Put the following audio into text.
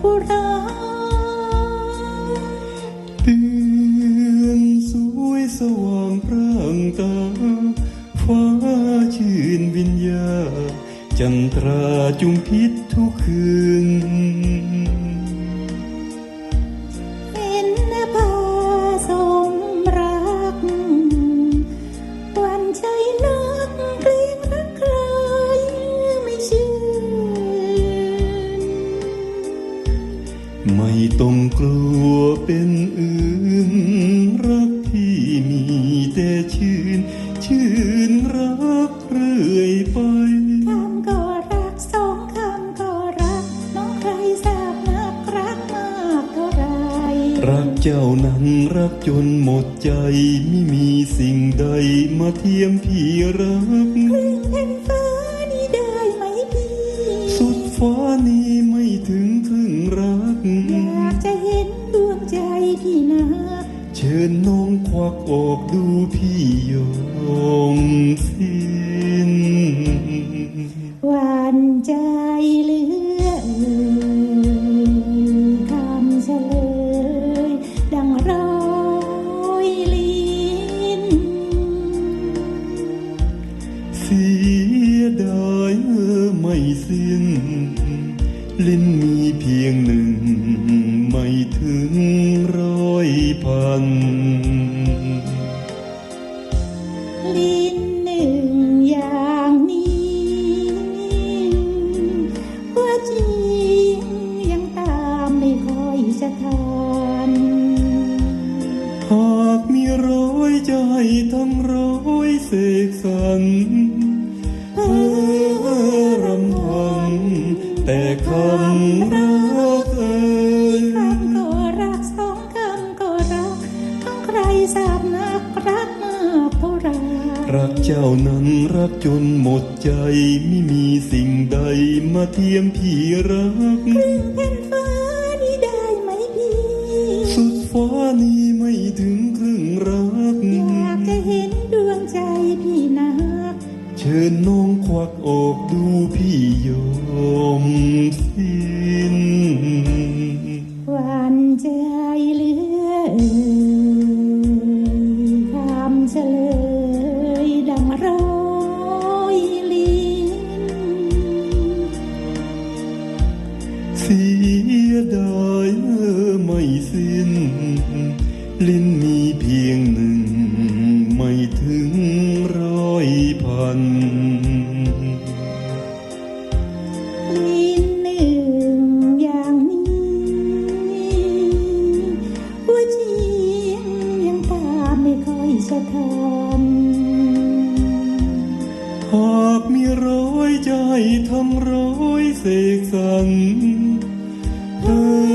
ผู้รักเดือนสวยสว่างพร่างตา ฟ้าชื่นวิญญาจันทราจุมพิษทุกคืน ไม่ต้องกลัวเป็นอื่น รักที่มีแต่ชื่น ชื่นรักเรื่อยไปคำก็รักสองคำก็รัก น้องใครทราบนักรักมากเท่าไร รักเจ้านั้นรักจนหมดใจ ไม่มีสิ่งใดมาเทียมพี่รัก อกอกดูพี่ยอมสิ้นหวานใจเหลือเอ่ยคำเฉลย ดังร้อยลิ้นเสียดายเมื่อไม่สิ้น ลิ้นมีเพียงหนึ่ง ไม่ถึงร้อยพัน ลิ้นหนึ่งอย่างนี้หัวจริงยังตามไม่ค่อยจะทันหากมีร้อยใจทั้งร้อยเสกสรรเพ้อรำพันแต่คำรั รักเจ้านั้นรักจนหมดใจ ไม่มีสิ่งใดมาเทียมพี่รักครึ่งแผ่นฟ้านี่ได้ไหมพี่สุดฟ้านี้ไม่ถึงครึ่งรัก อยากจะเห็นดวงใจพี่นัก เชิญน้องควักออกดูพี่ยอมสิ้น ดายเมื่อไม่สิ้น ลิ้นมีเพียงหนึ่ง ไม่ถึงร้อยพันลิ้นหนึ่งอย่างนี้หัวจริงยังตามไม่ค่อยจะทันหากมีร้อยใจทำร้อยเสกสรร Hum.